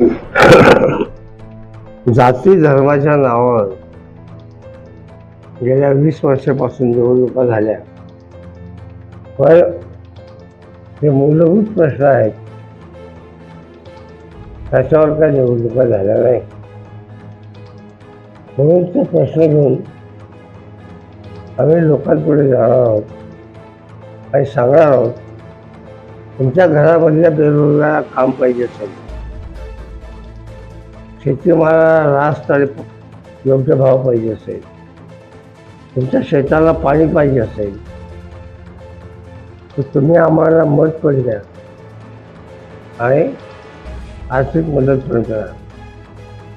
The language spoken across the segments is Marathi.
जाती धर्माच्या नावावर गेल्या वीस वर्षापासून निवडणुका झाल्या. पण हे मूलभूत प्रश्न आहेत. त्याच्यावर काय निवडणुका झाल्या नाही. म्हणून ते प्रश्न घेऊन आम्ही लोकांपुढे जाणार आहोत आणि सांगणार आहोत तुमच्या घरामधल्या बेरोजगाराला काम पाहिजे असेल शेतीमालाला रास्त आणि योग्य भाव पाहिजे असेल. तुमच्या शेताला पाणी पाहिजे असेल तर तुम्ही आम्हाला मत पण द्या. आणि आर्थिक मदत पण करा.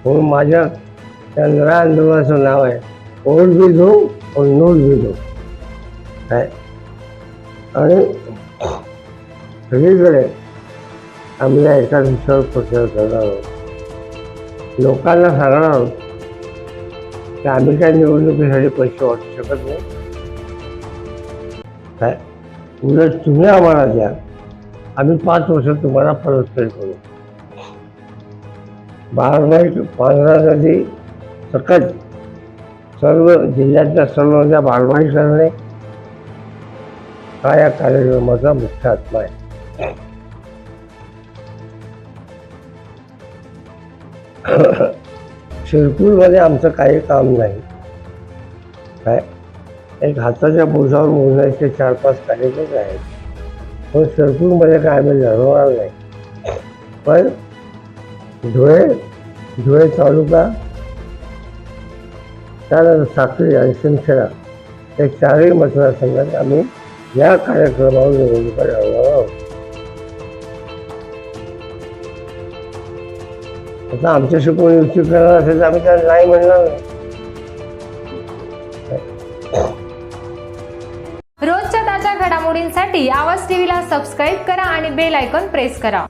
म्हणून माझ्या त्या नव्या आंदोलनाचं नाव आहे ओल्ड बी दो और नोट बी दो. आणि सगळीकडे आम्ही एका दिवसावर प्रचार करणार आहोत. लोकांना सांगणार की आम्ही काय निवडणुकीसाठी पैसे वाटू शकत नाही. काय? उलट तुम्ही आम्हाला द्या. आम्ही पाच वर्ष तुम्हाला परतफेड करू. बारमाही पांढरा नदी सकट सर्व जिल्ह्यातल्या सर्व ज्या बारमाही करणे हा या कार्यक्रमाचा मुख्य आत्मा आहे. शिरपूरमध्ये आमचं काही काम नाही. काय? एक हाताच्या बोजावर मोजायचे चार पाच कार्यक्रम आहेत. पण शिरपूरमध्ये काय आम्ही लढवणार नाही. पण धुळे धुळे तालुका त्यानंतर साखरी आणि शिंदखेडा या चारही मतदारसंघात आम्ही या कार्यक्रमावर निवडणुका लढवणार आता आमच्याशी कोणी युती करणार असेल तर आम्ही त्याला नाही म्हणणार. नाही रोजच्या ताज्या घडामोडींसाठी आवाज टीव्हीला सबस्क्राईब करा आणि बेल आयकॉन प्रेस करा.